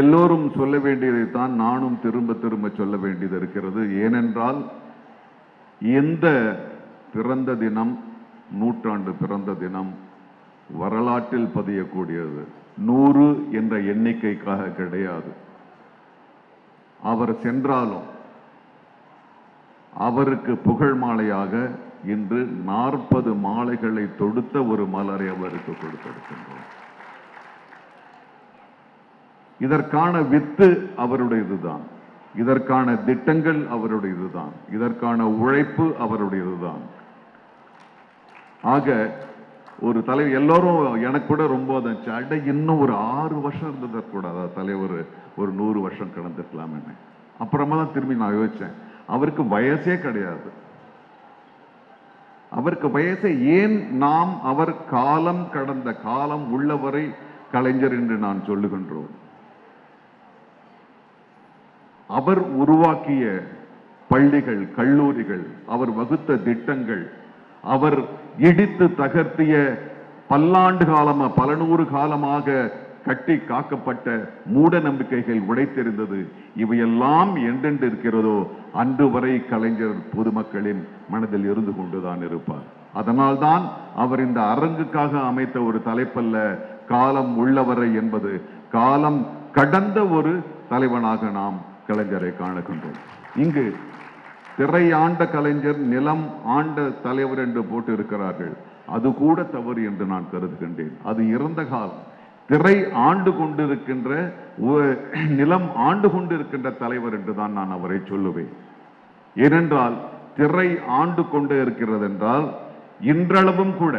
எல்லோரும் சொல்ல வேண்டியதைத்தான் நானும் திரும்ப திரும்ப சொல்ல வேண்டியது இருக்கிறது. ஏனென்றால் எந்த பிறந்த தினம் நூற்றாண்டு பிறந்த தினம் வரலாற்றில் பதியக்கூடியது? நூறு என்ற எண்ணிக்கைக்காக கிடையாது. அவர் சென்றாலும் அவருக்கு புகழ் மாலையாக இன்று நாற்பது மாலைகளை தொடுத்த ஒரு மலரை அவருக்கு கொடுத்திருக்கின்றோம். இதற்கான வித்து அவருடையதுதான். இதற்கான திட்டங்கள் அவருடையதுதான். இதற்கான உழைப்பு அவருடையதுதான். ஆக ஒரு தலைவர் எல்லாரும் எனக்கு கூட ரொம்ப அட இன்னும் ஒரு ஆறு வருஷம் இருந்ததா கூடாதா தலைவர் ஒரு நூறு வருஷம் கடந்துக்கலாம் என்ன அப்புறமா தான் திரும்பி நான் யோசிச்சேன். அவருக்கு வயசே கிடையாது. அவருக்கு வயசை ஏன் நாம் அவர் காலம் கடந்த காலம் உள்ளவரை கலைஞர் என்று நான் சொல்லுகின்றோம்? அவர் உருவாக்கிய பள்ளிகள் கல்லூரிகள் அவர் வகுத்த திட்டங்கள் அவர் இடித்து தகர்த்திய பல்லாண்டு காலமா பல நூறு காலமாக கட்டி காக்கப்பட்ட மூட நம்பிக்கைகள் உடைத்திருந்தது. இவையெல்லாம் என்றென்று இருக்கிறதோ அன்று வரை கலைஞர் பொதுமக்களின் மனதில் இருந்து கொண்டுதான் இருப்பார். அதனால்தான் அவர் இந்த அரங்குக்காக அமைத்த ஒரு தலைப்பல்ல காலம் உள்ளவரை என்பது. காலம் கடந்த ஒரு தலைவனாக நாம் கலைஞரை காணுகின்றோம். இங்கு திரை ஆண்ட கலைஞர் நிலம் ஆண்ட தலைவர் என்று போட்டு இருக்கிறார்கள் அது கூட தவறு என்று நான் கருதுகின்றேன். அது இறந்த காலம். திரை ஆண்டு கொண்டிருக்கின்ற நிலம் ஆண்டு கொண்டிருக்கின்ற தலைவர் என்று தான் நான் அவரை சொல்லுவேன். ஏனென்றால் திரை ஆண்டு கொண்டு இருக்கிறது என்றால் இன்றளவும் கூட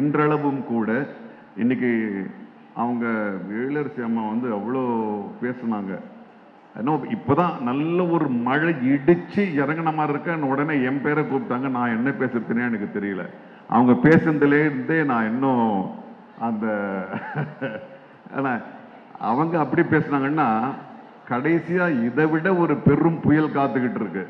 இன்றளவும் கூட இன்னைக்கு அவங்க எழிலரசி அம்மா வந்து அவ்வளோ பேசுனாங்க. நோ இப்போ தான் நல்ல ஒரு மழை இடிச்சு இறங்கின மாதிரி இருக்கேன் உடனே என் பேரை கூப்பிட்டாங்க. நான் என்ன பேசுறதுனே எனக்கு தெரியல. அவங்க பேசுனதுலேருந்தே நான் இன்னும் அந்த அவங்க அப்படி பேசுனாங்கன்னா கடைசியா இதை விட ஒரு பெரும் புயல் காத்துக்கிட்டு இருக்கு.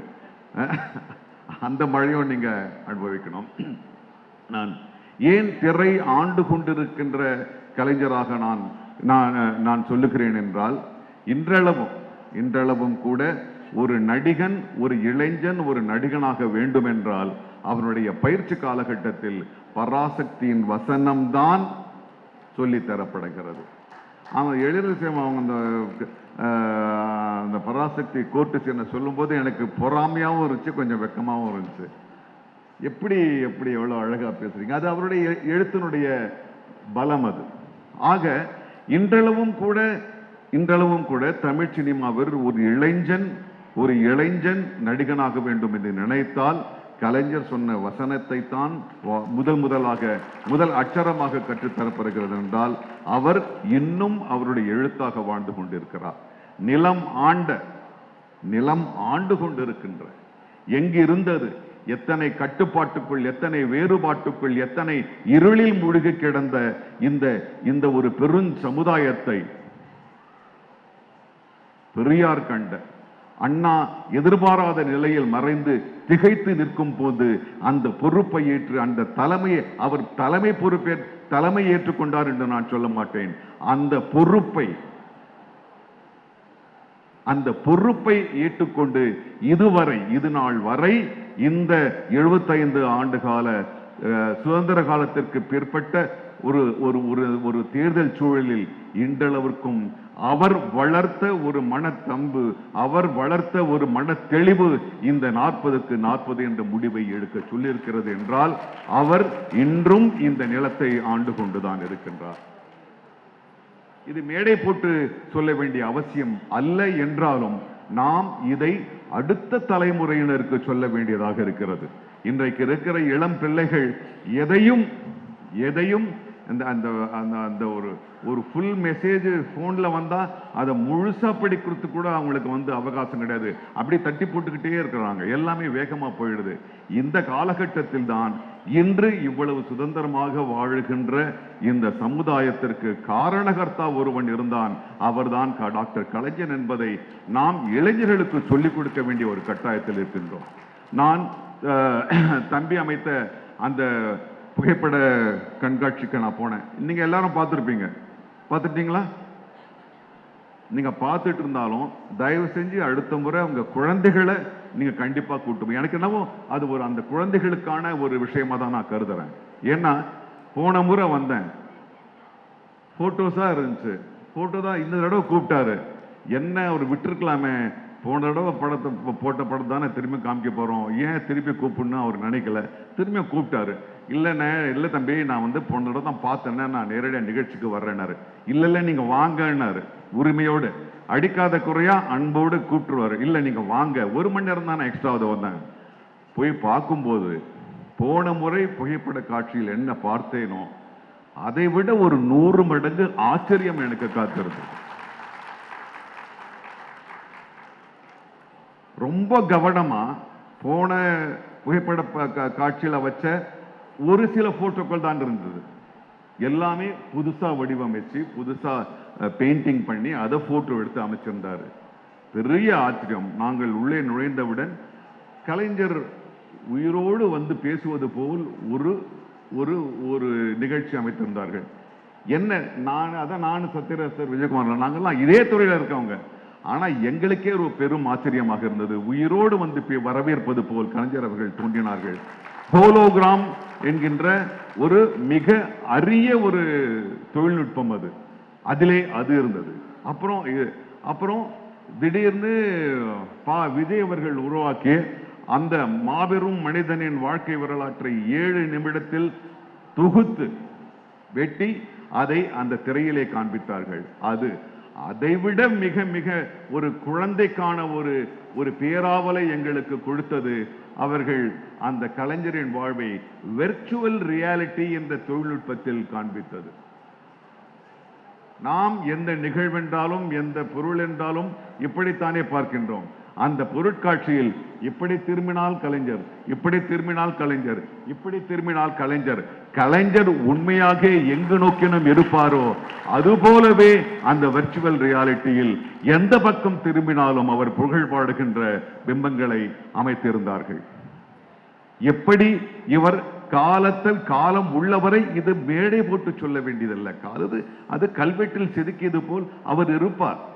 அந்த மழையும் நீங்க அனுபவிக்கணும். நான் ஏன் திரை ஆண்டு கொண்டிருக்கின்ற கலைஞராக நான் நான் நான் சொல்லுகிறேன் என்றால் இன்றளவும் இன்றளவும் கூட ஒரு நடிகன் ஒரு இளைஞன் ஒரு நடிகனாக வேண்டுமென்றால் அவனுடைய பயிற்சி காலகட்டத்தில் பராசக்தியின் வசனம்தான் சொல்லித் தரப்படுகிறது. அவன் எழிலரசியம் அவங்க அந்த அந்த பராசக்தி கோர்ட்டு சீனை சொல்லும்போது எனக்கு பொறாமையாகவும் இருந்துச்சு கொஞ்சம் வெக்கமாகவும் இருந்துச்சு. எப்படி எப்படி எவ்வளோ அழகாக பேசுறீங்க? அது அவருடைய எழுத்தினுடைய பலம் அது. ஆக இன்றளவும் கூட இன்றளவும் கூட தமிழ் சினிமாவில் ஒரு இளைஞன் ஒரு இளைஞன் நடிகனாக வேண்டும் என்று நினைத்தால் கலைஞர் சொன்ன வசனத்தை தான் முதல் முதலாக முதல் அச்சரமாக கற்றுத்தரப்படுகிறது என்றால் அவர் இன்னும் அவருடைய எழுத்தாக வாழ்ந்து கொண்டிருக்கிறார். நிலம் ஆண்ட நிலம் ஆண்டு கொண்டிருக்கின்ற எங்கிருந்தது எத்தனை கட்டுப்பாட்டுக்குள் எத்தனை வேறுபாட்டுக்குள் எத்தனை இருளில் முழுகி கிடந்த இந்த இந்த ஒரு பெரும் சமுதாயத்தை பெரியார் கண்ட. அண்ணா எதிர்பாராத நிலையில் மறைந்து திகைத்து நிற்கும் போது அந்த பொறுப்பை ஏற்று அந்த தலைமையை அவர் தலைமை பொறுப்பே தலைமை ஏற்றுக்கொண்டார் என்று நான் சொல்ல மாட்டேன். அந்த பொறுப்பை அந்த பொறுப்பை ஏற்றுக்கொண்டு இதுவரை இது நாள் வரை இந்த 75 ஆண்டு கால அஹ், சுதந்திர காலத்திற்கு பிற்பட்ட ஒரு ஒரு ஒரு ஒரு தேர்தல் சூழலில் இன்றளவிற்கும் அவர் வளர்த்த ஒரு மனத்தம்பு அவர் வளர்த்த ஒரு மன தெளிவு இந்த நாற்பதுக்கு நாற்பது என்ற முடிவை எடுக்க சொல்லியிருக்கிறது என்றால் அவர் இன்றும் இந்த நிலத்தை ஆண்டு கொண்டுதான் இருக்கின்றார். இது மேடை போட்டு சொல்ல வேண்டிய அவசியம் அல்ல என்றாலும் நாம் இதை அடுத்த தலைமுறையினருக்கு சொல்ல வேண்டியதாக இருக்கிறது. இன்றைக்கு இருக்கிற இளம் பிள்ளைகள் எதையும் எதையும் அந்த அந்த அந்த அந்த ஒரு ஒரு ஃபுல் மெசேஜ் ஃபோனில் வந்தால் அதை முழுசாக படிக்கிறது கூட அவங்களுக்கு வந்து அவகாசம் கிடையாது. அப்படி தட்டி போட்டுக்கிட்டே இருக்கிறாங்க. எல்லாமே வேகமாக போயிடுது. இந்த காலகட்டத்தில் தான் இன்று இவ்வளவு சுதந்திரமாக வாழுகின்ற இந்த சமுதாயத்திற்கு காரணகர்த்தா ஒருவன் இருந்தான். அவர்தான் க- டாக்டர் கலைஞன் என்பதை நாம் இளைஞர்களுக்கு சொல்லிக் கொடுக்க வேண்டிய ஒரு கட்டாயத்தில் இருக்கின்றோம். நான் தம்பி அமைத்த அந்த புகைப்பட கண்காட்சிக்கு நான் போனேன். நீங்கள் எல்லாரும் பார்த்துருப்பீங்க. பார்த்துட்டீங்களா? நீங்கள் பார்த்துட்டு இருந்தாலும் தயவு செஞ்சு அடுத்த முறை உங்கள் குழந்தைகளை நீங்கள் கண்டிப்பாக கூட்டு எனக்கு என்னவோ அது ஒரு அந்த குழந்தைகளுக்கான ஒரு விஷயமா தான் நான் கருதுறேன். ஏன்னா போன முறை வந்தேன். ஃபோட்டோஸாக இருந்துச்சு. ஃபோட்டோ தான் இந்த தடவை கூப்பிட்டாரு. என்ன அவர் விட்டுருக்கலாமே. போன தடவை படத்தை போட்ட படம் தானே திரும்பி காமிக்க போகிறோம் ஏன் திரும்பி கூப்பிடணும் அவர் நினைக்கல. திரும்பி கூப்பிட்டாரு. இல்லைண்ணே இல்லை தம்பி நான் வந்து போன தடவை தான் பார்த்தேன்னே நான் நேரடியாக நிகழ்ச்சிக்கு வர்றேன்னாரு. இல்லை இல்லை நீங்கள் வாங்கன்னாரு உரிமையோடு. அடிக்காத குறையா அன்போடு கூப்பிட்டுருவாரு. இல்லை நீங்கள் வாங்க. ஒரு மணி நேரம் தானே எக்ஸ்ட்ராவது வந்தாங்க. போய் பார்க்கும்போது போன முறை புகைப்பட காட்சியில் என்ன பார்த்தேனோ அதை விட ஒரு நூறு மடங்கு ஆச்சரியம் எனக்கு காத்திருக்கு ரொம்ப கவனமா போன புகைப்பட காட்சியில் கா- வச்ச ஒரு சில போட்டோக்கள் தான் இருந்தது. எல்லாமே புதுசாக வடிவமைச்சு புதுசாக பெயிண்டிங் பண்ணி அதை போட்டோ எடுத்து அமைச்சிருந்தார். பெரிய ஆச்சரியம் நாங்கள் உள்ளே நுழைந்தவுடன் கலைஞர் உயிரோடு வந்து பேசுவது போல் ஒரு ஒரு ஒரு நிகழ்ச்சி அமைத்திருந்தார்கள். என்ன நான் அதான் நான் சத்யராஜ் விஜயகுமார் நாங்கள்லாம் இதே துறையில் இருக்கவங்க. ஆனால் எங்களுக்கே ஒரு பெரும் ஆச்சரியமாக இருந்தது. உயிரோடு வந்து பே- வரவேற்பது போல் கலைஞர் அவர்கள் தோன்றினார்கள். ஹோலோகிராம் என்கின்ற ஒரு மிக அரிய ஒரு தொழில்நுட்பம் அது. அதிலே அது இருந்தது. அப்புறம் இது- அப்புறம் திடீர்னு பா விஜய் அவர்கள் உருவாக்கிய அந்த மாபெரும் மனிதனின் வாழ்க்கை வரலாற்றை ஏழு நிமிடத்தில் தொகுத்து வெட்டி அதை அந்த திரையிலே காண்பித்தார்கள். அது அதைவிட மிக மிக ஒரு குழந்தைக்கான ஒரு ஒரு பேராவலை எங்களுக்கு கொடுத்தது. அவர்கள் அந்த கலைஞரின் வாழ்வை வெர்ச்சுவல் ரியாலிட்டி என்ற தொழில்நுட்பத்தில் காண்பித்தது. நாம் எந்த நிகழ்வென்றாலும் எந்த பொருள் என்றாலும் இப்படித்தானே பார்க்கின்றோம். அந்த பொருட்காட்சியில் இப்படி திரும்பினால் கலைஞர் இப்படி திரும்பினால் கலைஞர் இப்படி திரும்பினால் கலைஞர். கலைஞர் உண்மையாக எங்கு நோக்கினும் இருப்பாரோ அதுபோலவே அந்த வர்ச்சுவல் ரியாலிட்டியில் எந்த பக்கம் திரும்பினாலும் அவர் புகழ் பாடுகின்ற பிம்பங்களை அமைத்திருந்தார்கள். எப்படி இவர் காலத்தில் காலம் உள்ளவரை இது மேடை போட்டு சொல்ல வேண்டியதல்ல. காலது அது கல்வெட்டில் செதுக்கியது போல் அவர் இருப்பார்.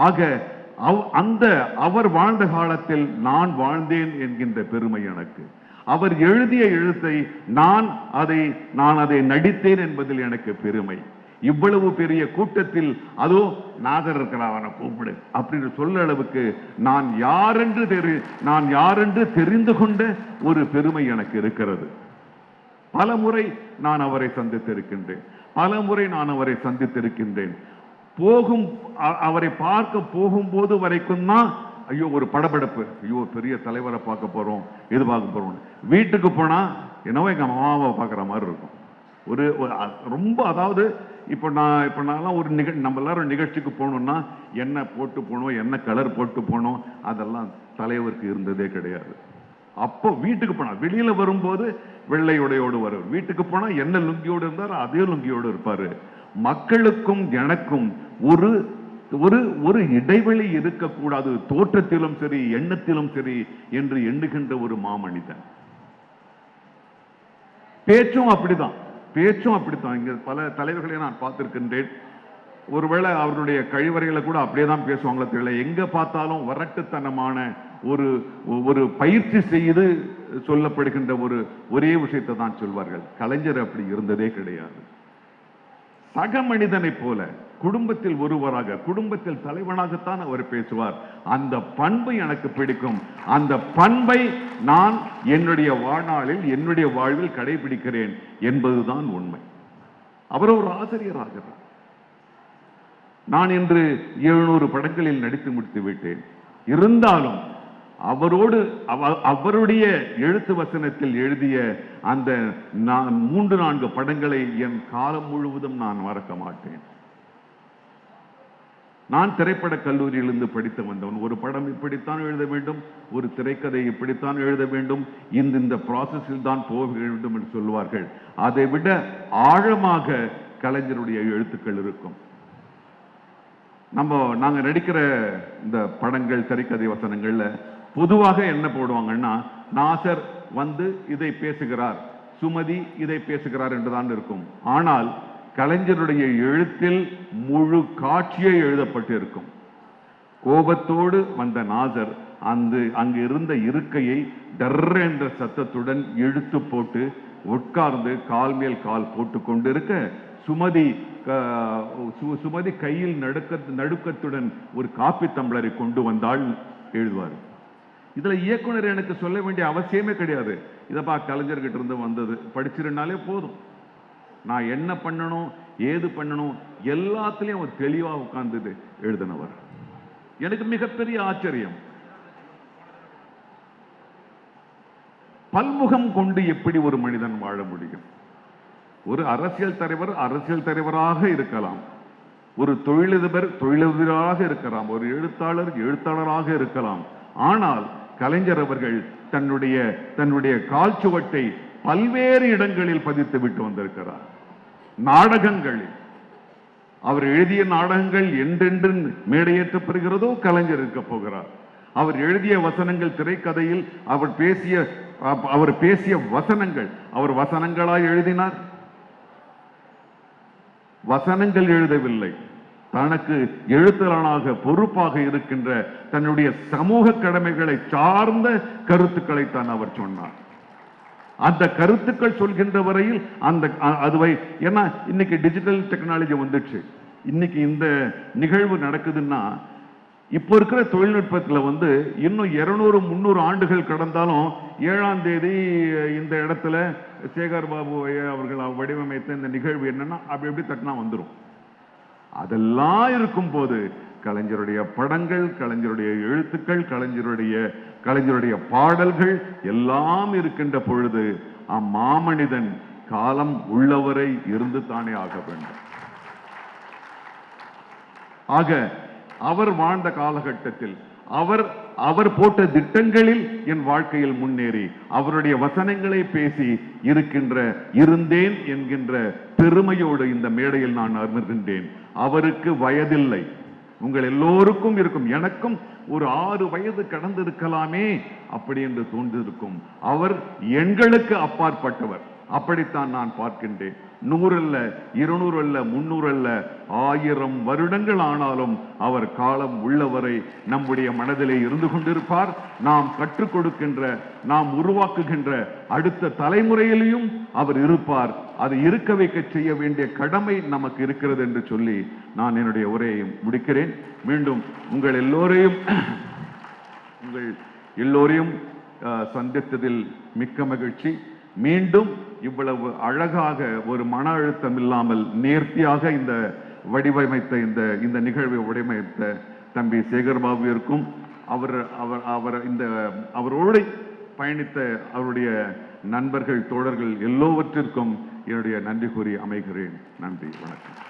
ஆக அவ்- அந்த அவர் வாழ்ந்த காலத்தில் நான் வாழ்ந்தேன் என்கின்ற பெருமை எனக்கு. அவர் எழுதிய எழுத்தை நான் அதை நான் அதை நடித்தேன் என்பதில் எனக்கு பெருமை. இவ்வளவு பெரிய கூட்டத்தில் அதோ நாதர் இருக்கிறான் அவனை கூப்பிடு அப்படின்னு சொல்ல அளவுக்கு நான் யாரென்று தெரி நான் யாரென்று தெரிந்து கொண்ட ஒரு பெருமை எனக்கு இருக்கிறது. பல முறை நான் அவரை சந்தித்திருக்கின்றேன். பல முறை நான் அவரை சந்தித்திருக்கின்றேன். போகும் அவரை பார்க்க போகும்போது வரைக்கும் தான் ஐயோ ஒரு படபடப்பு. ஐயோ பெரிய தலைவரை பார்க்க போகிறோம் இது பார்க்க போகிறோம் வீட்டுக்கு போனால் என்னவோ எங்கள் மாமாவை பார்க்குற மாதிரி இருக்கும். ஒரு ஒரு ரொம்ப அதாவது இப்போ நான் இப்போ நான்லாம் ஒரு நிக நம்ம எல்லாரும் நிகழ்ச்சிக்கு போகணும்னா என்ன போட்டு போகணும் என்ன கலர் போட்டு போகணும் அதெல்லாம் தலைவருக்கு இருந்ததே கிடையாது. அப்போ வீட்டுக்கு போனால் வெளியில் வரும்போது வெள்ளை உடையோடு வரும். வீட்டுக்கு போனால் என்ன லுங்கியோடு இருந்தாரோ அதே லுங்கியோடு இருப்பார். மக்களுக்கும் எனக்கும் ஒரு ஒரு ஒரு இடைவெளி இருக்கக்கூடாது. தோற்றத்திலும் சரி எண்ணத்திலும் சரி என்று எண்ணுகின்ற ஒரு மாமனிதன். பேச்சும் அப்படிதான். பேச்சும் அப்படித்தான். இங்க பல தலைவர்களை நான் பார்த்திருக்கின்றேன். ஒருவேளை அவருடைய கழிவறைகளை கூட அப்படியே தான் பேசுவாங்களே தெரியல. எங்க பார்த்தாலும் வரட்டுத்தனமான ஒரு ஒரு பயிற்சி செய்து சொல்லப்படுகின்ற ஒரு ஒரே விஷயத்தை தான் சொல்வார்கள். கலைஞர் அப்படி இருந்ததே கிடையாது. சக மனிதனைப் போல குடும்பத்தில் ஒருவராக குடும்பத்தில் தலைவனாகத்தான் அவர் பேசுவார். அந்த பண்பு எனக்கு பிடிக்கும். அந்த பண்பை நான் என்னுடைய வாழ்நாளில் என்னுடைய வாழ்வில் கடைபிடிக்கிறேன் என்பதுதான் உண்மை. அவர் ஒரு ஆசிரியராகிறார். நான் இன்று எழுநூறு படங்களில் நடித்து முடித்து விட்டேன். இருந்தாலும் அவரோடு அவருடைய எழுத்து வசனத்தில் எழுதிய அந்த நான் மூன்று நான்கு படங்களை என் காலம் முழுவதும் நான் மறக்க மாட்டேன். நான் திரைப்பட கல்லூரியிலிருந்து படித்து வந்தவன். ஒரு படம் இப்படித்தான் எழுத வேண்டும் ஒரு திரைக்கதை இப்படித்தான் எழுத வேண்டும் இந்த இந்த ப்ராசஸில் தான் போக வேண்டும் என்று சொல்வார்கள் அதை விட ஆழமாக கலைஞருடைய எழுத்துக்கள் இருக்கும். நம்ம நாங்க நடிக்கிற இந்த படங்கள் திரைக்கதை வசனங்கள்ல பொதுவாக என்ன போடுவாங்கன்னா நாசர் வந்து இதை பேசுகிறார் சுமதி இதை பேசுகிறார் என்றுதான் இருக்கும். ஆனால் கலைஞருடைய எழுத்தில் முழு காட்சியே எழுதப்பட்டிருக்கும். கோபத்தோடு வந்த நாசர் அந்த அங்கு இருந்த இருக்கையை டர் என்ற சத்தத்துடன் இழுத்து போட்டு உட்கார்ந்து கால் மேல் கால் போட்டு கொண்டிருக்க சுமதி க- சு- சுமதி கையில் நடுக்க நடுக்கத்துடன் ஒரு காப்பி தம்ளரை கொண்டு வந்தால் எழுதுவார். இதுல இயக்குனர் எனக்கு சொல்ல வேண்டிய அவசியமே கிடையாது. இதப்பா கலைஞர்கிட்ட இருந்து வந்தது. படிச்சிருந்தாலே போதும். நான் என்ன பண்ணணும் ஏது பண்ணணும் எல்லாத்துலயும் அவர் தெளிவா உட்கார்ந்துட்டு எழுதினவர். எனக்கு மிகப்பெரிய ஆச்சரியம். பல்முகம் கொண்டு எப்படி ஒரு மனிதன் வாழ முடியும்? ஒரு அரசியல் தலைவர் அரசியல் தலைவராக இருக்கலாம். ஒரு தொழிலதிபர் தொழிலதிபராக இருக்கலாம். ஒரு எழுத்தாளர் எழுத்தாளராக இருக்கலாம். ஆனால் கலைஞர் அவர்கள் தன்னுடைய தன்னுடைய கால்சுவட்டை பல்வேறு இடங்களில் பதித்து விட்டு வந்திருக்கிறார். நாடகங்களில். அவர் எழுதிய நாடகங்கள் என்றென்று மேடையேற்றப்படுகிறதோ கலைஞர் இருக்க போகிறார். அவர் எழுதிய வசனங்கள் திரைக்கதையில் அவர் பேசிய அவர் பேசிய வசனங்கள் அவர் வசனங்களாய் எழுதினார். வசனங்கள் எழுதவில்லை. தனக்கு எழுத்தரனாக பொறுப்பாக இருக்கின்ற தன்னுடைய சமூக கடமைகளை சார்ந்த கருத்துக்களை தான் அவர் சொன்னார். அந்த கருத்துக்கள் சொல்கின்ற வரையில் அந்த அதுவை ஏன்னா இன்னைக்கு டிஜிட்டல் டெக்னாலஜி வந்துச்சு இன்னைக்கு இந்த நிகழ்வு நடக்குதுன்னா இப்போ இருக்கிற தொழில்நுட்பத்தில் வந்து இன்னும் இருநூறு முந்நூறு ஆண்டுகள் கடந்தாலும் ஏழாம் தேதி இந்த இடத்துல சேகர் பாபு அவர்கள் வடிவமைத்த இந்த நிகழ்வு என்னன்னா அப்படி எப்படி தட்டினா வந்துடும் அதெல்லாம் இருக்கும் போது கலைஞருடைய படங்கள் கலைஞருடைய எழுத்துக்கள் கலைஞருடைய கலைஞருடைய பாடல்கள் எல்லாம் இருக்கின்ற பொழுது அம்மாமனிதன் காலம் உள்ளவரை இருந்து தானே ஆக வேண்டும். ஆக அவர் வாழ்ந்த காலகட்டத்தில் அவர் அவர் போட்ட திட்டங்களில் என் வாழ்க்கையில் முன்னேறி அவருடைய வசனங்களை பேசி இருக்கின்ற இருந்தேன் என்கின்ற பெருமையோடு இந்த மேடையில் நான் அமர்கின்றேன். அவருக்கு வயதில்லை. உங்கள் எல்லோருக்கும் இருக்கும். எனக்கும் ஒரு ஆறு வயது கடந்திருக்கலாமே அப்படி என்று தோன்றிருக்கும் அவர் எங்களுக்கு அப்பாற்பட்டவர். அப்படித்தான் நான் பார்க்கின்றேன். நூறு அல்ல இருநூறு அல்ல முன்னூறு அல்ல ஆயிரம் வருடங்கள் ஆனாலும் அவர் காலம் உள்ளவரை நம்முடைய மனதிலே இருந்து கொண்டிருப்பார். நாம் கற்றுக் கொடுக்கின்ற நாம் உருவாக்குகின்ற அடுத்த தலைமுறையிலையும் அவர் இருப்பார். அதை இருக்க வைக்க செய்ய வேண்டிய கடமை நமக்கு இருக்கிறது என்று சொல்லி நான் என்னுடைய உரையை முடிக்கிறேன். மீண்டும் உங்கள் எல்லோரையும் உங்கள் எல்லோரையும் சந்தித்ததில் மிக்க மகிழ்ச்சி. மீண்டும் இவ்வளவு அழகாக ஒரு மன அழுத்தம் இல்லாமல் நேர்த்தியாக இந்த வடிவமைத்த இந்த இந்த நிகழ்வை வடிவமைத்த தம்பி சேகர்பாபுவிற்கும் அவர் அவர் அவர் இந்த அவரோடு பயணித்த அவருடைய நண்பர்கள் தோழர்கள் எல்லோவற்றிற்கும் என்னுடைய நன்றி கூறி அமைகிறேன். நன்றி வணக்கம்.